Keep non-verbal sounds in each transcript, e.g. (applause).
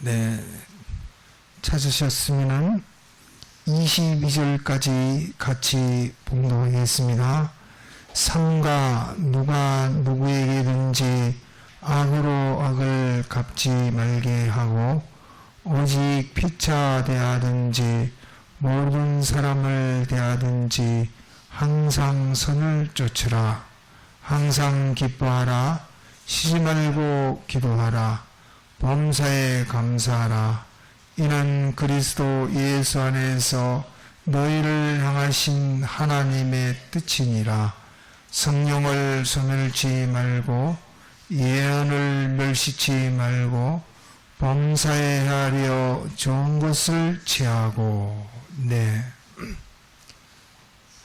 네, 찾으셨으면 22절까지 같이 봉독하겠습니다. 삼가 누가 누구에게든지 악으로 악을 갚지 말게 하고 오직 피차 대하든지 모든 사람을 대하든지 항상 선을 쫓으라. 항상 기뻐하라. 쉬지 말고 기도하라 범사에 감사하라. 이는 그리스도 예수 안에서 너희를 향하신 하나님의 뜻이니라. 성령을 소멸치 말고 예언을 멸시치 말고 범사에 하려 좋은 것을 취하고. 네.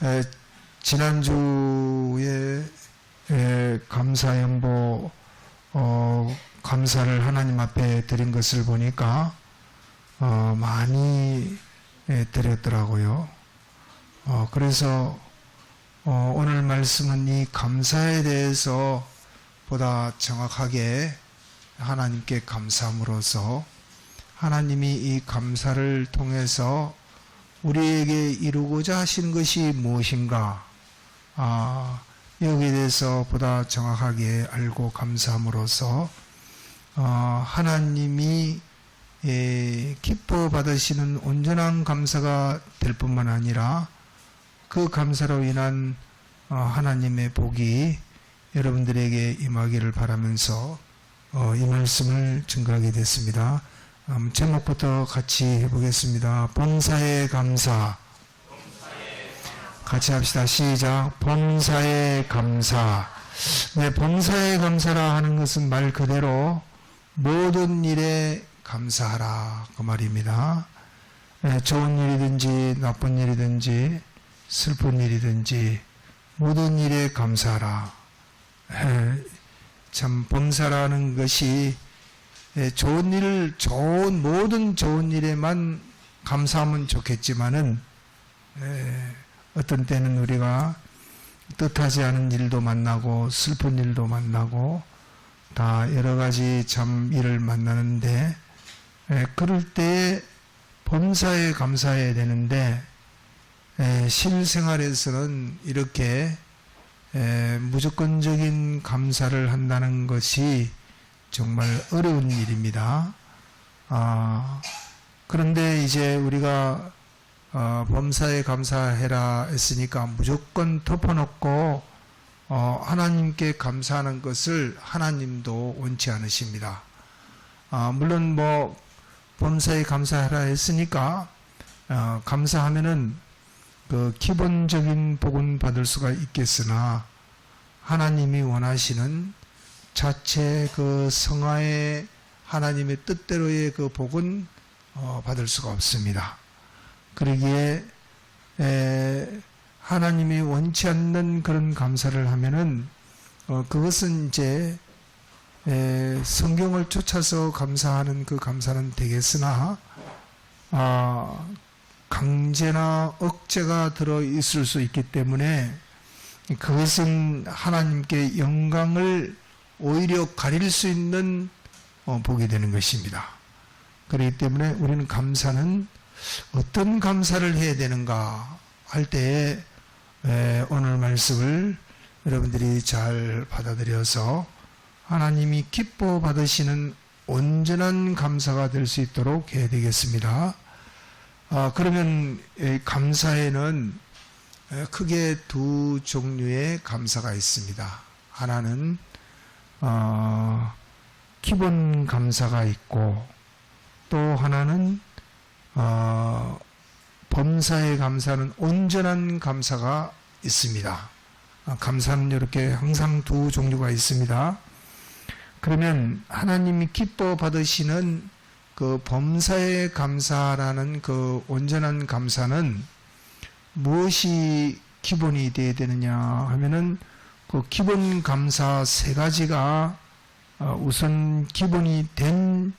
에, 지난주에 에, 감사연보 어, 감사를 하나님 앞에 드린 것을 보니까 어, 많이 예, 드렸더라고요. 어, 그래서 어, 오늘 말씀은 이 감사에 대해서 보다 정확하게 하나님께 감사함으로써 하나님이 이 감사를 통해서 우리에게 이루고자 하시는 것이 무엇인가 아, 여기에 대해서 보다 정확하게 알고 감사함으로써 어, 하나님이 예, 기뻐 받으시는 온전한 감사가 될 뿐만 아니라 그 감사로 인한 어, 하나님의 복이 여러분들에게 임하기를 바라면서 어, 이 말씀을 증거하게 됐습니다. 음, 제목부터 같이 해보겠습니다. 범사의 감사. 같이 합시다. 시작. 범사의 감사. 네, 범사의 감사라 하는 것은 말 그대로 모든 일에 감사하라 그 말입니다. 네, 좋은 일이든지 나쁜 일이든지 슬픈 일이든지 모든 일에 감사하라. 에, 참 범사라는 것이 에, 좋은 일, 좋은 모든 좋은 일에만 감사하면 좋겠지만은 에, 어떤 때는 우리가 뜻하지 않은 일도 만나고 슬픈 일도 만나고 다 여러 가지 참 일을 만나는데 에, 그럴 때 범사에 감사해야 되는데 에, 실생활에서는 이렇게 에, 무조건적인 감사를 한다는 것이 정말 어려운 일입니다. 아, 그런데 이제 우리가 어, 범사에 감사해라 했으니까 무조건 덮어놓고 어, 하나님께 감사하는 것을 하나님도 원치 않으십니다. 아, 물론 뭐 범사에 감사하라 했으니까 어, 감사하면은 그 기본적인 복은 받을 수가 있겠으나 하나님이 원하시는 자체 그 성화의 하나님의 뜻대로의 그 복은 어, 받을 수가 없습니다. 그러기에 에, 하나님이 원치 않는 그런 감사를 하면은 어, 그것은 이제 에, 성경을 쫓아서 감사하는 그 감사는 되겠으나 아, 강제나 억제가 들어 있을 수 있기 때문에 그것은 하나님께 영광을 오히려 가릴 수 있는 어, 복이 되는 것입니다. 그렇기 때문에 우리는 감사는 어떤 감사를 해야 되는가 할 때에 에, 오늘 말씀을 여러분들이 잘 받아들여서 하나님이 기뻐 받으시는 온전한 감사가 될 수 있도록 해야 되겠습니다. 아, 그러면 이 감사에는 에, 크게 두 종류의 감사가 있습니다. 하나는 어, 기본 감사가 있고 또 하나는 어, 범사의 감사는 온전한 감사가 있습니다. 아, 감사는 이렇게 항상 두 종류가 있습니다. 그러면 하나님이 기뻐 받으시는 그 범사의 감사라는 그 온전한 감사는 무엇이 기본이 되어야 되느냐 하면은 그 기본 감사 세 가지가 어, 우선 기본이 된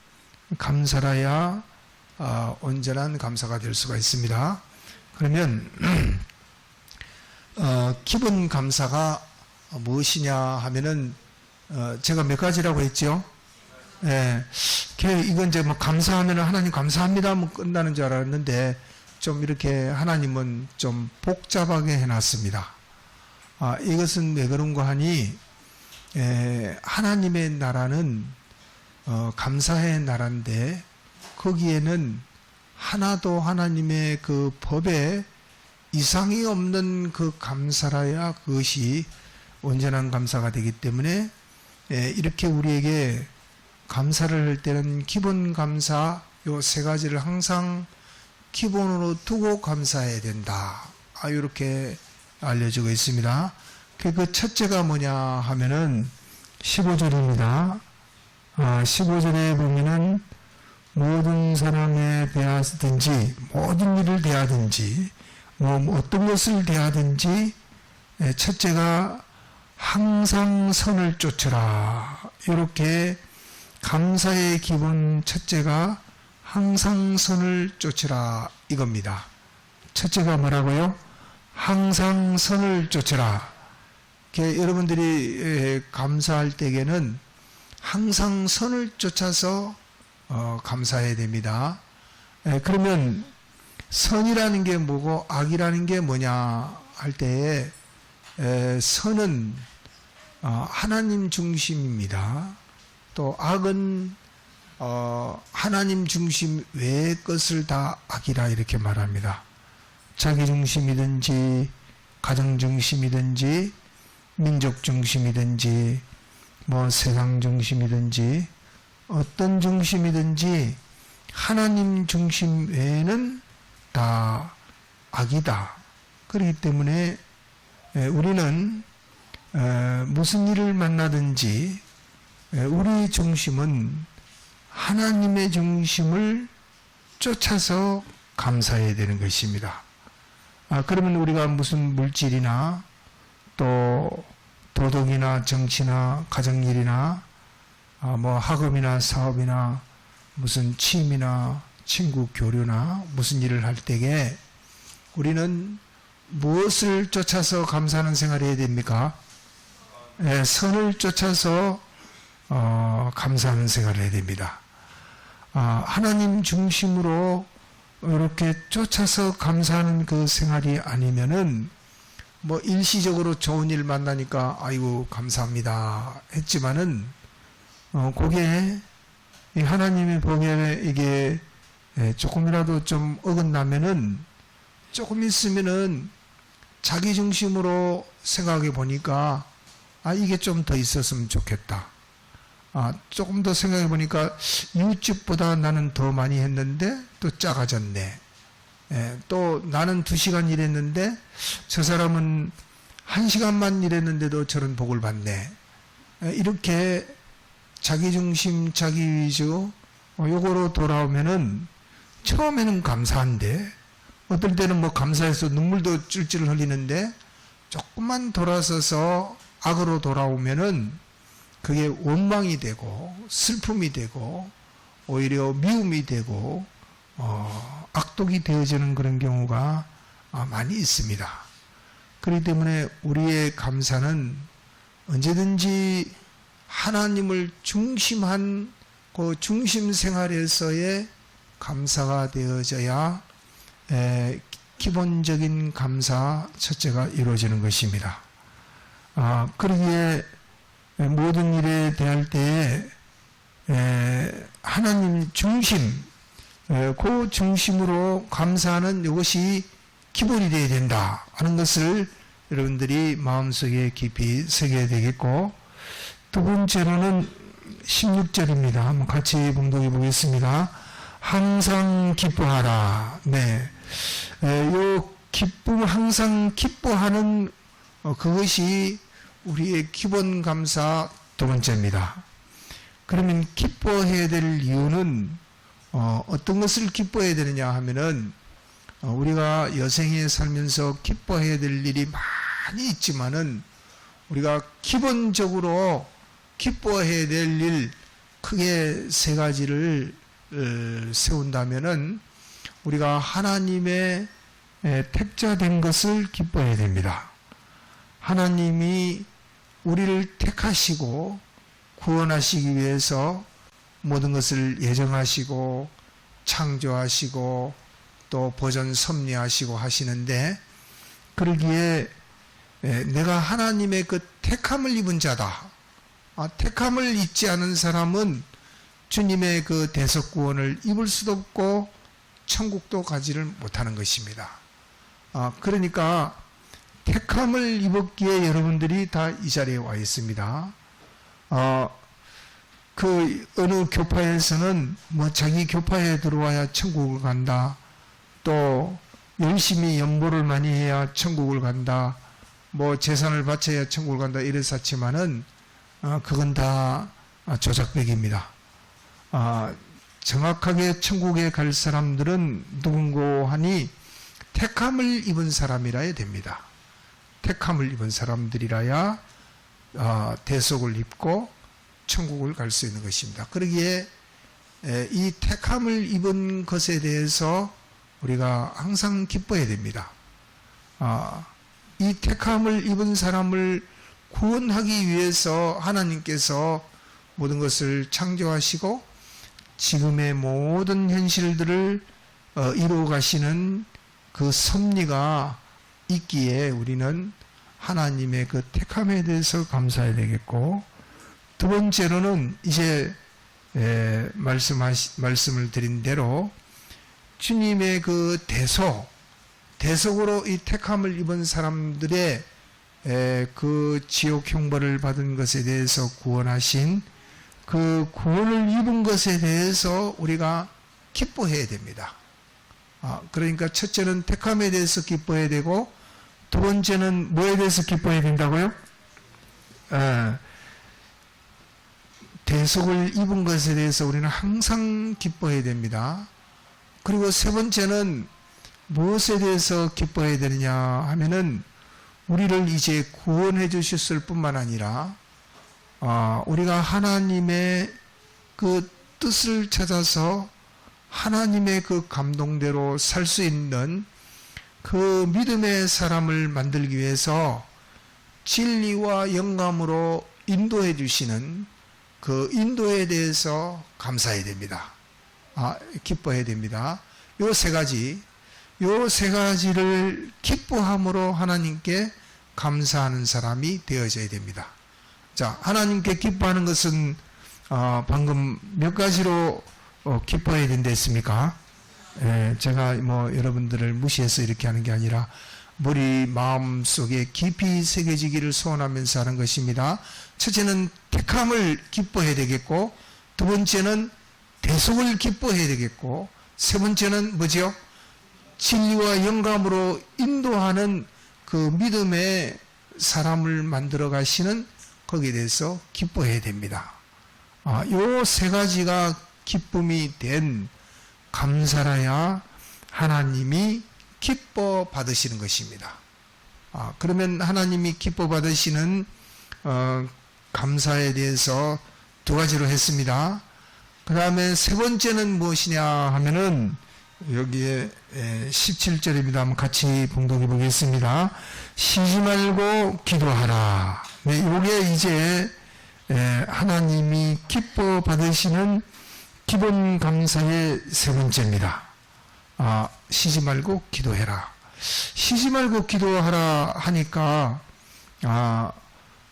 감사라야 어, 온전한 감사가 될 수가 있습니다. 그러면 (clears throat) 어, 기본 감사가 무엇이냐 하면은 어, 제가 몇 가지라고 했죠? 예, 걔 이건 이제 뭐 감사하면 하나님 감사합니다 하면 끝나는 줄 알았는데 좀 이렇게 하나님은 좀 복잡하게 해놨습니다. 아, 이것은 왜 그런가 하니 에, 하나님의 나라는 어, 감사의 나라인데 거기에는 하나도 하나님의 그 법에 이상이 없는 그 감사라야 그것이 온전한 감사가 되기 때문에 에, 이렇게 우리에게 감사를 할 때는 기본 감사 요 세 가지를 항상 기본으로 두고 감사해야 된다. 아, 이렇게 알려주고 있습니다. 그, 그 첫째가 뭐냐 하면은 15절입니다. 아, 15절에 보면은 모든 사람에 대하든지 모든 일을 대하든지 뭐, 뭐 어떤 것을 대하든지 에, 첫째가 항상 선을 쫓으라. 이렇게 감사의 기본 첫째가 항상 선을 쫓으라 이겁니다. 첫째가 뭐라고요? 항상 선을 쫓으라. 여러분들이 에, 감사할 때에는 항상 선을 쫓아서 어, 감사해야 됩니다. 에, 그러면 선이라는 게 뭐고 악이라는 게 뭐냐 할 때에 에, 선은 어, 하나님 중심입니다. 또 악은 어, 하나님 중심 외의 것을 다 악이라 이렇게 말합니다. 자기 중심이든지 가정 중심이든지 민족 중심이든지 뭐 세상 중심이든지 어떤 중심이든지 하나님 중심 외에는 다 악이다. 그렇기 때문에 에, 우리는 에, 무슨 일을 만나든지 에, 우리 중심은 하나님의 중심을 쫓아서 감사해야 되는 것입니다. 아, 그러면 우리가 무슨 물질이나 또 도덕이나 정치나 가정일이나 아, 뭐 학업이나 사업이나 무슨 취미나 친구 교류나 무슨 일을 할 때에 우리는 무엇을 쫓아서 감사하는 생활을 해야 됩니까? 예, 선을 쫓아서 어, 감사하는 생활을 해야 됩니다. 아, 하나님 중심으로 이렇게 쫓아서 감사하는 그 생활이 아니면은 뭐 일시적으로 좋은 일 만나니까 아이고 감사합니다 했지만은 어, 그게 이 하나님의 법에 이게 예, 조금이라도 좀 어긋나면은 조금 있으면은 자기 중심으로 생각해 보니까 아 이게 좀 더 있었으면 좋겠다. 아 조금 더 생각해 보니까 이웃집보다 나는 더 많이 했는데 또 작아졌네. 예, 또 나는 두 시간 일했는데 저 사람은 한 시간만 일했는데도 저런 복을 받네. 예, 이렇게 자기 중심, 자기 위주 어, 요거로 돌아오면은 처음에는 감사한데 어떨 때는 뭐 감사해서 눈물도 찔찔 흘리는데 조금만 돌아서서 악으로 돌아오면은 그게 원망이 되고 슬픔이 되고 오히려 미움이 되고 어, 악독이 되어지는 그런 경우가 아, 많이 있습니다. 그렇기 때문에 우리의 감사는 언제든지 하나님을 중심한 그 중심 생활에서의 감사가 되어져야 에, 기본적인 감사 첫째가 이루어지는 것입니다. 아, 그러기에 모든 일에 대할 때에 에, 하나님 중심, 에, 그 중심으로 감사하는 이것이 기본이 되어야 된다 하는 것을 여러분들이 마음속에 깊이 새겨야 되겠고 두 번째로는 16절입니다. 한번 같이 봉독해 보겠습니다. 항상 기뻐하라. 네. 에, 요 기쁨, 항상 기뻐하는 어, 그것이 우리의 기본 감사 두 번째입니다. 그러면 기뻐해야 될 이유는 어, 어떤 것을 기뻐해야 되느냐 하면은 어, 우리가 여생에 살면서 기뻐해야 될 일이 많이 있지만은 우리가 기본적으로 기뻐해야 될 일 크게 세 가지를 어, 세운다면은 우리가 하나님의 에, 택자된 것을 기뻐해야 됩니다. 하나님이 우리를 택하시고 구원하시기 위해서 모든 것을 예정하시고 창조하시고 또 보존 섭리하시고 하시는데 그러기에 예, 내가 하나님의 그 택함을 입은 자다. 아, 택함을 입지 않은 사람은 주님의 그 대속구원을 입을 수도 없고 천국도 가지를 못하는 것입니다. 아, 그러니까 택함을 입었기에 여러분들이 다 이 자리에 와 있습니다. 어, 그 어느 교파에서는 뭐 자기 교파에 들어와야 천국을 간다. 또 열심히 연보를 많이 해야 천국을 간다. 뭐 재산을 바쳐야 천국을 간다 이랬었지만은 어, 그건 다 조작백입니다. 아, 정확하게 천국에 갈 사람들은 누군고 하니 택함을 입은 사람이라야 됩니다. 택함을 입은 사람들이라야 어, 대속을 입고 천국을 갈 수 있는 것입니다. 그러기에 에, 이 택함을 입은 것에 대해서 우리가 항상 기뻐해야 됩니다. 아, 이 택함을 입은 사람을 구원하기 위해서 하나님께서 모든 것을 창조하시고 지금의 모든 현실들을 어, 이루어 가시는 그 섭리가 있기에 우리는 하나님의 그 택함에 대해서 감사해야 되겠고 두 번째로는 이제 에, 말씀하시, 말씀을 드린 대로 주님의 그 대속 대속으로 이 택함을 입은 사람들의 에, 그 지옥 형벌을 받은 것에 대해서 구원하신 그 구원을 입은 것에 대해서 우리가 기뻐해야 됩니다. 아, 그러니까 첫째는 택함에 대해서 기뻐해야 되고 두 번째는 뭐에 대해서 기뻐해야 된다고요? 에, 대속을 입은 것에 대해서 우리는 항상 기뻐해야 됩니다. 그리고 세 번째는 무엇에 대해서 기뻐해야 되느냐 하면은 우리를 이제 구원해 주셨을 뿐만 아니라 아, 우리가 하나님의 그 뜻을 찾아서 하나님의 그 감동대로 살 수 있는 그 믿음의 사람을 만들기 위해서 진리와 영감으로 인도해 주시는 그 인도에 대해서 감사해야 됩니다. 아, 기뻐해야 됩니다. 요 세 가지, 요 세 가지를 기뻐함으로 하나님께 감사하는 사람이 되어져야 됩니다. 자, 하나님께 기뻐하는 것은 어, 방금 몇 가지로 어, 기뻐해야 된다 했습니까? 예, 제가 뭐 여러분들을 무시해서 이렇게 하는 게 아니라 머리 마음 속에 깊이 새겨지기를 소원하면서 하는 것입니다. 첫째는 택함을 기뻐해야 되겠고 두 번째는 대속을 기뻐해야 되겠고 세 번째는 뭐죠? 진리와 영감으로 인도하는 그 믿음의 사람을 만들어 가시는 거기에 대해서 기뻐해야 됩니다. 아, 요 세 가지가 기쁨이 된 감사라야 하나님이 기뻐 받으시는 것입니다. 아, 그러면 하나님이 기뻐 받으시는 어, 감사에 대해서 두 가지로 했습니다. 그 다음에 세 번째는 무엇이냐 하면은 여기에 17절입니다. 한번 같이 봉독해 보겠습니다. 쉬지 말고 기도하라. 네, 이게 이제 하나님이 기뻐 받으시는 기본 감사의 세 번째입니다. 아, 쉬지 말고 기도해라. 쉬지 말고 기도하라 하니까 아,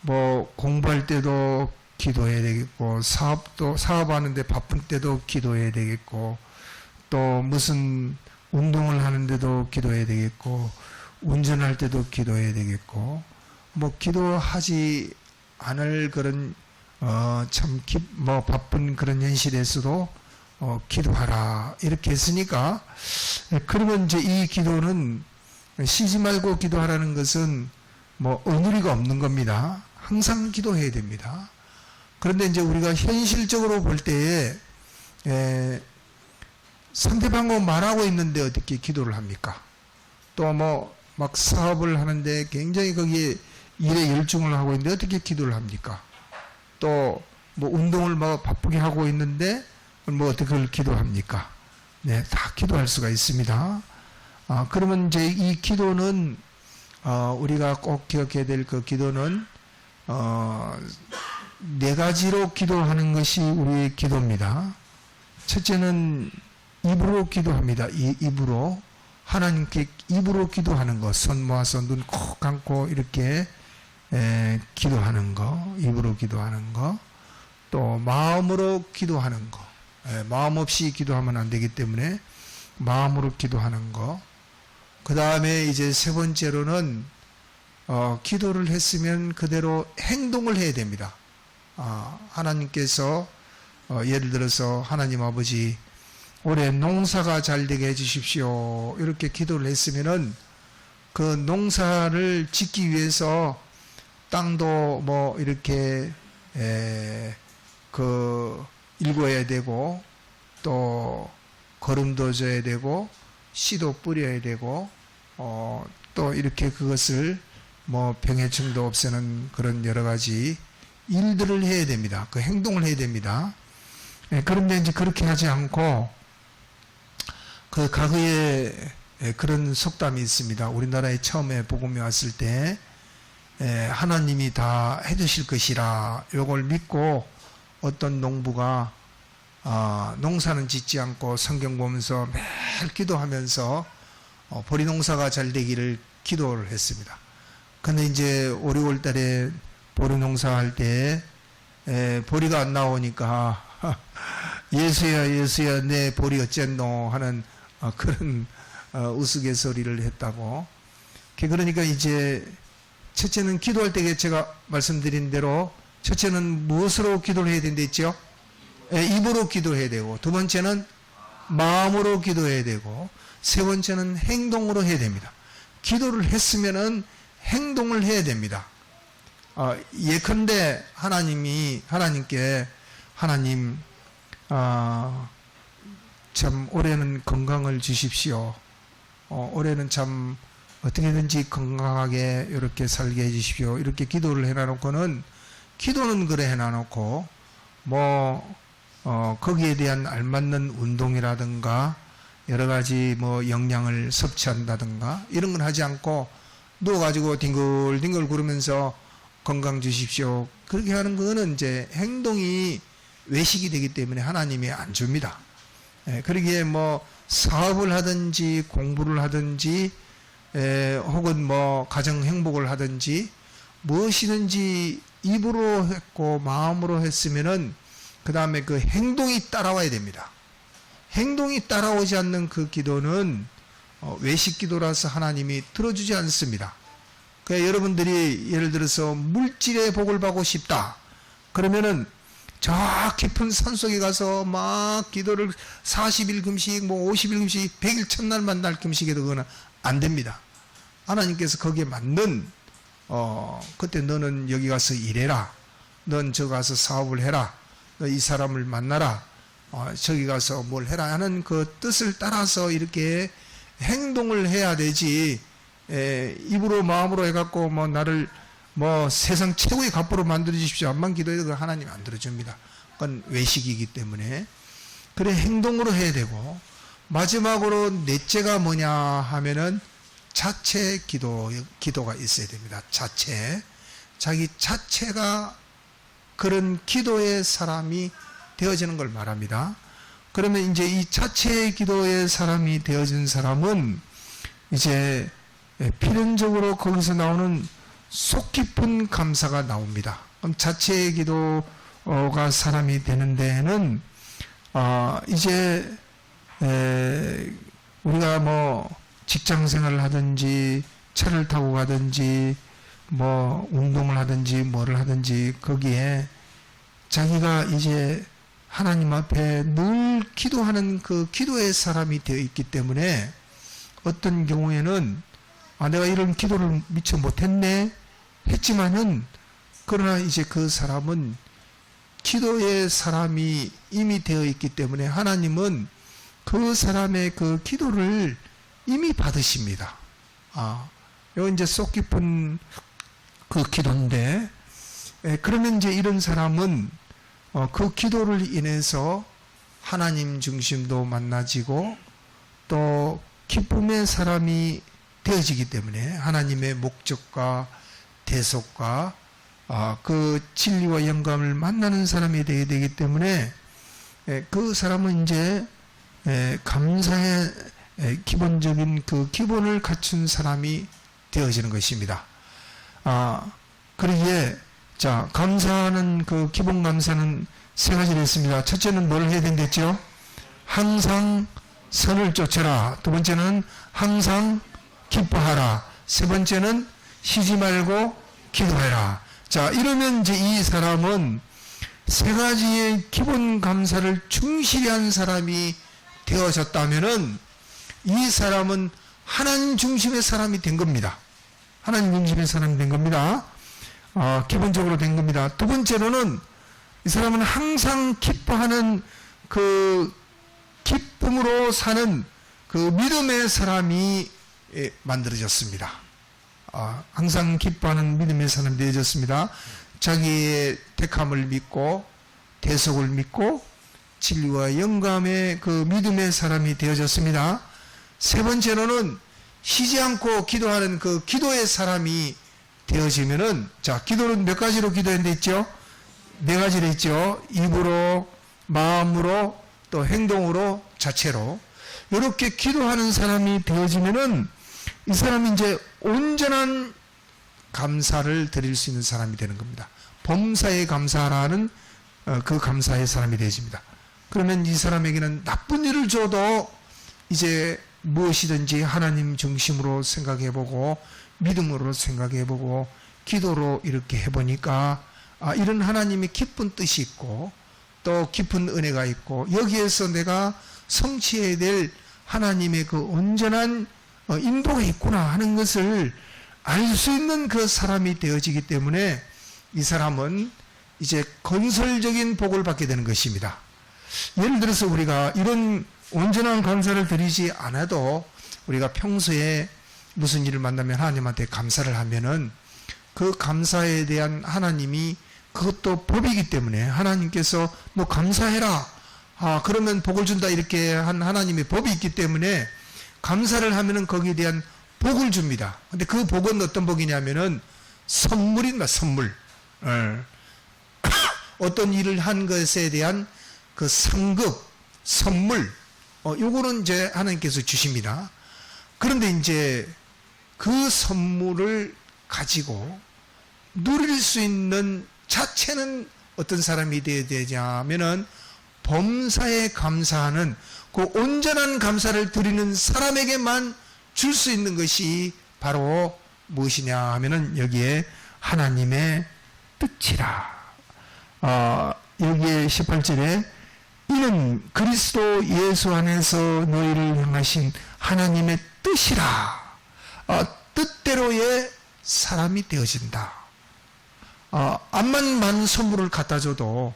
뭐 공부할 때도 기도해야 되겠고 사업도 사업하는데 바쁜 때도 기도해야 되겠고 또 무슨 운동을 하는데도 기도해야 되겠고 운전할 때도 기도해야 되겠고 뭐 기도하지 않을 그런 어참뭐 바쁜 그런 현실에서도 어 기도하라 이렇게 했으니까 그러면 이제 이 기도는 쉬지 말고 기도하라는 것은 뭐 어느리가 없는 겁니다. 항상 기도해야 됩니다. 그런데 이제 우리가 현실적으로 볼 때에 에, 상대방하고 말하고 있는데 어떻게 기도를 합니까? 또 뭐 막 사업을 하는데 굉장히 거기에 일에 열중을 하고 있는데 어떻게 기도를 합니까? 또 뭐 운동을 뭐 바쁘게 하고 있는데 뭐 어떻게 기도합니까? 네, 다 기도할 수가 있습니다. 아, 그러면 이제 이 기도는 어, 우리가 꼭 기억해야 될 그 기도는 어, 네 가지로 기도하는 것이 우리의 기도입니다. 첫째는 입으로 기도합니다. 이 입으로 하나님께 입으로 기도하는 것, 손 모아서 눈 콕 감고 이렇게 에, 기도하는 거, 입으로 기도하는 거, 또 마음으로 기도하는 거, 에, 마음 없이 기도하면 안 되기 때문에 마음으로 기도하는 거. 그 다음에 이제 세 번째로는 어, 기도를 했으면 그대로 행동을 해야 됩니다. 아, 하나님께서 어, 예를 들어서 하나님 아버지 올해 농사가 잘 되게 해주십시오. 이렇게 기도를 했으면은 그 농사를 짓기 위해서 땅도 뭐 이렇게 에, 그 일궈야 되고 또 거름도 져야 되고 씨도 뿌려야 되고 어, 또 이렇게 그것을 뭐 병해충도 없애는 그런 여러 가지 일들을 해야 됩니다. 그 행동을 해야 됩니다. 예, 그런데 이제 그렇게 하지 않고 그 과거에 예, 그런 속담이 있습니다. 우리나라에 처음에 복음이 왔을 때 예, 하나님이 다 해주실 것이라 요걸 믿고 어떤 농부가 아, 농사는 짓지 않고 성경 보면서 매일 기도하면서 어, 보리 농사가 잘 되기를 기도를 했습니다. 근데 이제 5, 6월 달에 보리 농사 할 때 보리가 안 나오니까 (laughs) 예수야 예수야 내 보리 어쨌노 하는 어, 그런 어, 우스갯소리를 했다고. 그러니까 이제 첫째는 기도할 때 제가 말씀드린 대로 첫째는 무엇으로 기도를 해야 된다 했죠? 예, 입으로 기도해야 되고 두 번째는 마음으로 기도해야 되고 세 번째는 행동으로 해야 됩니다. 기도를 했으면은 행동을 해야 됩니다. 어, 예컨대 하나님이 하나님께 하나님 어, 참 올해는 건강을 주십시오. 어, 올해는 참 어떻게든지 건강하게 이렇게 살게 해주십시오. 이렇게 기도를 해놔놓고는 기도는 그래 해놔놓고 뭐 어, 거기에 대한 알맞는 운동이라든가 여러 가지 뭐 영양을 섭취한다든가 이런 건 하지 않고 누워가지고 뒹굴뒹굴 구르면서 건강 주십시오. 그렇게 하는 거는 이제 행동이 외식이 되기 때문에 하나님이 안 줍니다. 예, 그러기에 뭐 사업을 하든지 공부를 하든지 에, 혹은 뭐 가정 행복을 하든지 무엇이든지 입으로 했고 마음으로 했으면은 그 다음에 그 행동이 따라와야 됩니다. 행동이 따라오지 않는 그 기도는 어, 외식 기도라서 하나님이 들어주지 않습니다. 그러니까 여러분들이 예를 들어서 물질의 복을 받고 싶다. 그러면은 저 깊은 산 속에 가서 막 기도를 40일 금식, 뭐 50일 금식, 100일 첫날 만날 금식에도 그거는 안 됩니다. 하나님께서 거기에 맞는, 어, 그때 너는 여기 가서 일해라. 넌 저 가서 사업을 해라. 너 이 사람을 만나라. 어, 저기 가서 뭘 해라 하는 그 뜻을 따라서 이렇게 행동을 해야 되지, 에, 입으로 마음으로 해갖고 뭐 나를 뭐 세상 최고의 갑부로 만들어 주십시오. 암만 기도해도 그 하나님 안 들어줍니다. 그건 외식이기 때문에. 그래 행동으로 해야 되고 마지막으로 넷째가 뭐냐 하면은 자체 기도 기도가 있어야 됩니다. 자체 자기 자체가 그런 기도의 사람이 되어지는 걸 말합니다. 그러면 이제 이 자체의 기도의 사람이 되어진 사람은 이제 필연적으로 거기서 나오는 속 깊은 감사가 나옵니다. 그럼 자체의 기도가 사람이 되는 데에는 어, 이제 에, 우리가 뭐 직장 생활을 하든지 차를 타고 가든지 뭐 운동을 하든지 뭐를 하든지 거기에 자기가 이제 하나님 앞에 늘 기도하는 그 기도의 사람이 되어 있기 때문에 어떤 경우에는 아 내가 이런 기도를 미처 못했네 했지만은 그러나 이제 그 사람은 기도의 사람이 이미 되어 있기 때문에 하나님은 그 사람의 그 기도를 이미 받으십니다. 아, 요 이제 속 깊은 그 기도인데, 에, 그러면 이제 이런 사람은 어, 그 기도를 인해서 하나님 중심도 만나지고 또 기쁨의 사람이 되어지기 때문에 하나님의 목적과 대속과 아, 그 진리와 영감을 만나는 사람이 되어야 되기 때문에 에, 그 사람은 이제 에, 감사의 에, 기본적인 그 기본을 갖춘 사람이 되어지는 것입니다. 아, 그러기에 자 감사하는 그 기본 감사는 세 가지로 있습니다. 첫째는 뭘 해야 된댔죠? 항상 선을 쫓아라. 두 번째는 항상 기뻐하라. 세 번째는 쉬지 말고 기도해라. 자, 이러면 이제 이 사람은 세 가지의 기본 감사를 충실히 한 사람이 되어졌다면은 이 사람은 하나님 중심의 사람이 된 겁니다. 하나님 중심의 사람이 된 겁니다. 어, 기본적으로 된 겁니다. 두 번째로는 이 사람은 항상 기뻐하는 그 기쁨으로 사는 그 믿음의 사람이 예, 만들어졌습니다. 아, 항상 기뻐하는 믿음의 사람이 되어졌습니다. 자기의 택함을 믿고 대속을 믿고 진리와 영감의 그 믿음의 사람이 되어졌습니다. 세 번째로는 쉬지 않고 기도하는 그 기도의 사람이 되어지면은 자 기도는 몇 가지로 기도했는데 있죠? 네 가지로 있죠. 입으로, 마음으로, 또 행동으로, 자체로 이렇게 기도하는 사람이 되어지면은 이 사람이 이제 온전한 감사를 드릴 수 있는 사람이 되는 겁니다. 범사에 감사하라는 어, 그 감사의 사람이 되어집니다. 그러면 이 사람에게는 나쁜 일을 줘도 이제 무엇이든지 하나님 중심으로 생각해보고 믿음으로 생각해보고 기도로 이렇게 해보니까 아, 이런 하나님의 깊은 뜻이 있고 또 깊은 은혜가 있고 여기에서 내가 성취해야 될 하나님의 그 온전한 어, 인도가 있구나 하는 것을 알 수 있는 그 사람이 되어지기 때문에 이 사람은 이제 건설적인 복을 받게 되는 것입니다. 예를 들어서 우리가 이런 온전한 감사를 드리지 않아도 우리가 평소에 무슨 일을 만나면 하나님한테 감사를 하면은 그 감사에 대한 하나님이 그것도 법이기 때문에 하나님께서 뭐 감사해라. 아, 그러면 복을 준다 이렇게 한 하나님의 법이 있기 때문에 감사를 하면은 거기에 대한 복을 줍니다. 근데 그 복은 어떤 복이냐면은 선물입니다. 선물. 예. (coughs) 어떤 일을 한 것에 대한 그 상급, 선물, 어, 요거는 이제 하나님께서 주십니다. 그런데 이제 그 선물을 가지고 누릴 수 있는 자체는 어떤 사람이 되어야 되냐면은 범사에 감사하는 그 온전한 감사를 드리는 사람에게만 줄 수 있는 것이 바로 무엇이냐 하면은 여기에 하나님의 뜻이라. 어, 여기에 18절에 이는 그리스도 예수 안에서 너희를 향하신 하나님의 뜻이라. 어, 뜻대로의 사람이 되어진다. 어, 암만 많은 선물을 갖다 줘도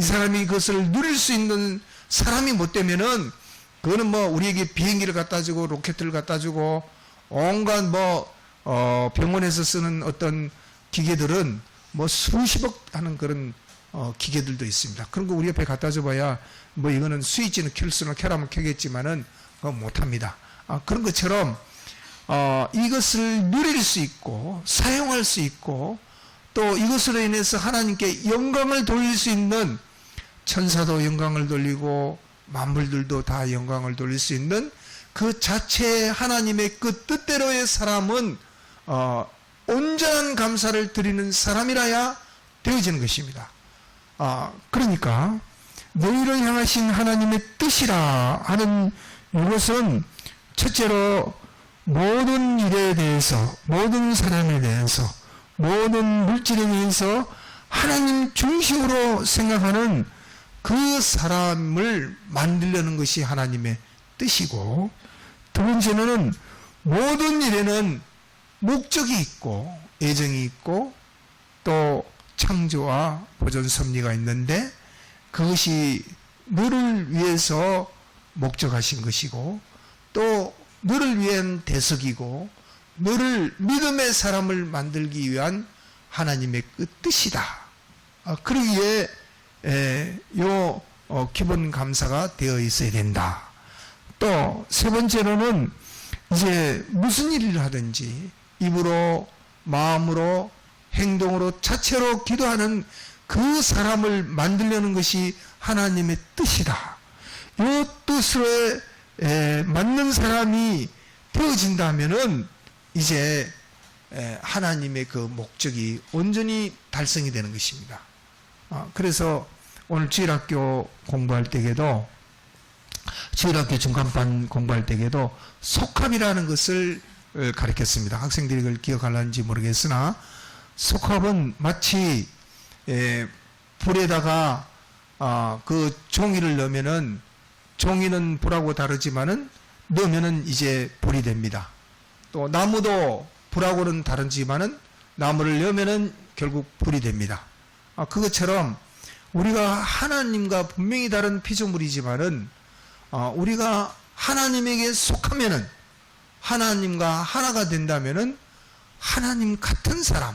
이 사람이 그것을 누릴 수 있는 사람이 못 되면은 그거는 뭐 우리에게 비행기를 갖다 주고 로켓을 갖다 주고 온갖 뭐 어, 병원에서 쓰는 어떤 기계들은 뭐 수십억 하는 그런 어, 기계들도 있습니다. 그런 거 우리 옆에 갖다 줘봐야 뭐 이거는 스위치는 켤 수는 켜라면 켜겠지만은 그거 못합니다. 아, 그런 것처럼 어, 이것을 누릴 수 있고 사용할 수 있고 또 이것으로 인해서 하나님께 영광을 돌릴 수 있는 천사도 영광을 돌리고 만물들도 다 영광을 돌릴 수 있는 그 자체 하나님의 그 뜻대로의 사람은 어, 온전한 감사를 드리는 사람이라야 되어지는 것입니다. 아, 그러니까 너희를 향하신 하나님의 뜻이라 하는 이것은 첫째로 모든 일에 대해서 모든 사람에 대해서 모든 물질에 대해서 하나님 중심으로 생각하는 그 사람을 만들려는 것이 하나님의 뜻이고 두 번째는 모든 일에는 목적이 있고 애정이 있고 또 창조와 보존 섭리가 있는데 그것이 너를 위해서 목적하신 것이고 또 너를 위한 대석이고 너를 믿음의 사람을 만들기 위한 하나님의 그 뜻이다. 아, 그러기에 에, 요 어, 기본 감사가 되어 있어야 된다. 또 세 번째로는 이제 무슨 일을 하든지 입으로 마음으로 행동으로 자체로 기도하는 그 사람을 만들려는 것이 하나님의 뜻이다. 이 뜻에 에, 맞는 사람이 되어진다면은 이제 에, 하나님의 그 목적이 온전히 달성이 되는 것입니다. 아, 그래서 오늘 주일학교 공부할 때에도 주일학교 중간반 공부할 때에도 속합이라는 것을 어, 가르쳤습니다. 학생들이 그걸 기억할는지 모르겠으나 속합은 마치 에, 불에다가 아, 그 종이를 넣으면은 종이는 불하고 다르지만은 넣으면은 이제 불이 됩니다. 또 나무도 불하고는 다르지만은 나무를 넣으면은 결국 불이 됩니다. 아, 그것처럼 우리가 하나님과 분명히 다른 피조물이지만은 어, 우리가 하나님에게 속하면은 하나님과 하나가 된다면은 하나님 같은 사람,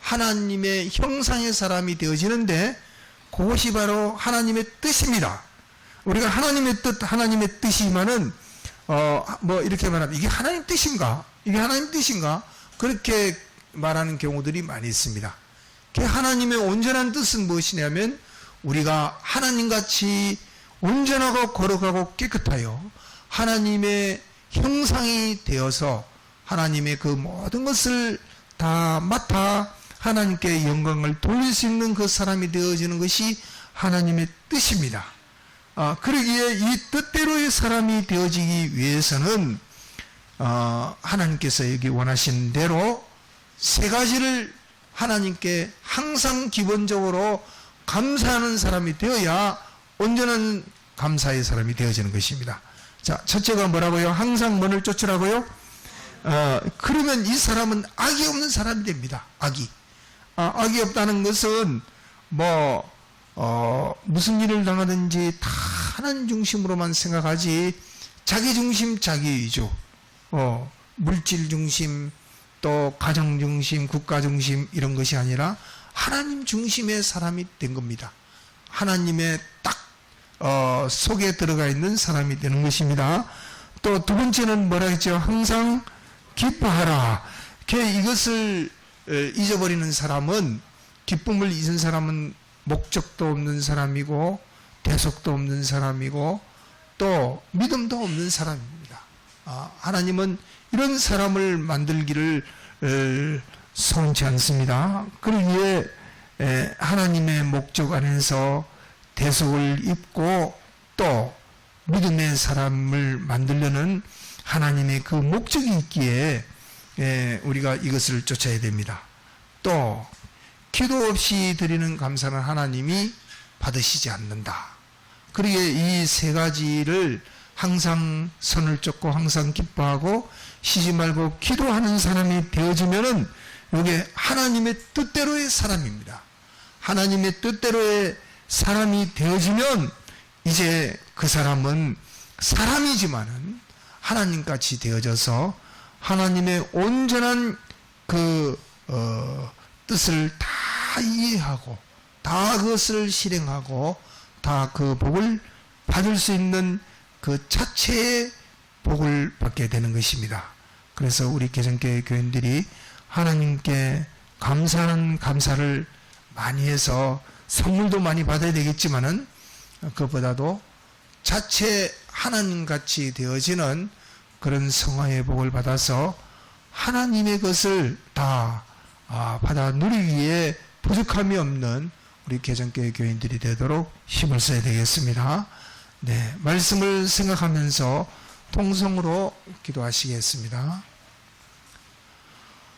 하나님의 형상의 사람이 되어지는데 그것이 바로 하나님의 뜻입니다. 우리가 하나님의 뜻, 하나님의 뜻이지만은 어, 뭐 이렇게 말하면 이게 하나님 뜻인가? 이게 하나님 뜻인가? 그렇게 말하는 경우들이 많이 있습니다. 그 하나님의 온전한 뜻은 무엇이냐면 우리가 하나님 같이 온전하고 거룩하고 깨끗하여 하나님의 형상이 되어서 하나님의 그 모든 것을 다 맡아 하나님께 영광을 돌릴 수 있는 그 사람이 되어지는 것이 하나님의 뜻입니다. 아, 그러기에 이 뜻대로의 사람이 되어지기 위해서는 어, 하나님께서 여기 원하신 대로 세 가지를 하나님께 항상 기본적으로 감사하는 사람이 되어야 온전한 감사의 사람이 되어지는 것입니다. 자, 첫째가 뭐라고요? 항상 뭐를 쫓으라고요? 어, 그러면 이 사람은 악이 없는 사람이 됩니다. 악이. 아, 악이 없다는 것은 뭐 어, 무슨 일을 당하든지 다 하나님 중심으로만 생각하지 자기 중심, 자기 위주, 어, 물질 중심, 또 가정 중심, 국가 중심 이런 것이 아니라 하나님 중심의 사람이 된 겁니다. 하나님의 딱 어, 속에 들어가 있는 사람이 되는 것입니다. 또 두 번째는 뭐라 했죠? 항상 기뻐하라. 걔 이것을 에, 잊어버리는 사람은 기쁨을 잊은 사람은 목적도 없는 사람이고 대속도 없는 사람이고 또 믿음도 없는 사람입니다. 아, 하나님은 이런 사람을 만들기를 에, 성치 않습니다. 그러기에 에, 하나님의 목적 안에서 대속을 입고 또 믿음의 사람을 만들려는 하나님의 그 목적이 있기에 에, 우리가 이것을 쫓아야 됩니다. 또 기도 없이 드리는 감사는 하나님이 받으시지 않는다. 그러기에 이 세 가지를 항상 선을 쫓고 항상 기뻐하고 쉬지 말고 기도하는 사람이 되어지면은 이게 하나님의 뜻대로의 사람입니다. 하나님의 뜻대로의 사람이 되어지면 이제 그 사람은 사람이지만은 하나님같이 되어져서 하나님의 온전한 그 어, 뜻을 다 이해하고 다 그것을 실행하고 다 그 복을 받을 수 있는 그 자체의 복을 받게 되는 것입니다. 그래서 우리 개정교회 교인들이 하나님께 감사하는 감사를 많이 해서 선물도 많이 받아야 되겠지만은 그것보다도 자체 하나님 같이 되어지는 그런 성화의 복을 받아서 하나님의 것을 다 아, 받아 누리기에 부족함이 없는 우리 개정교회 교인들이 되도록 힘을 써야 되겠습니다. 네, 말씀을 생각하면서 통성으로 기도하시겠습니다.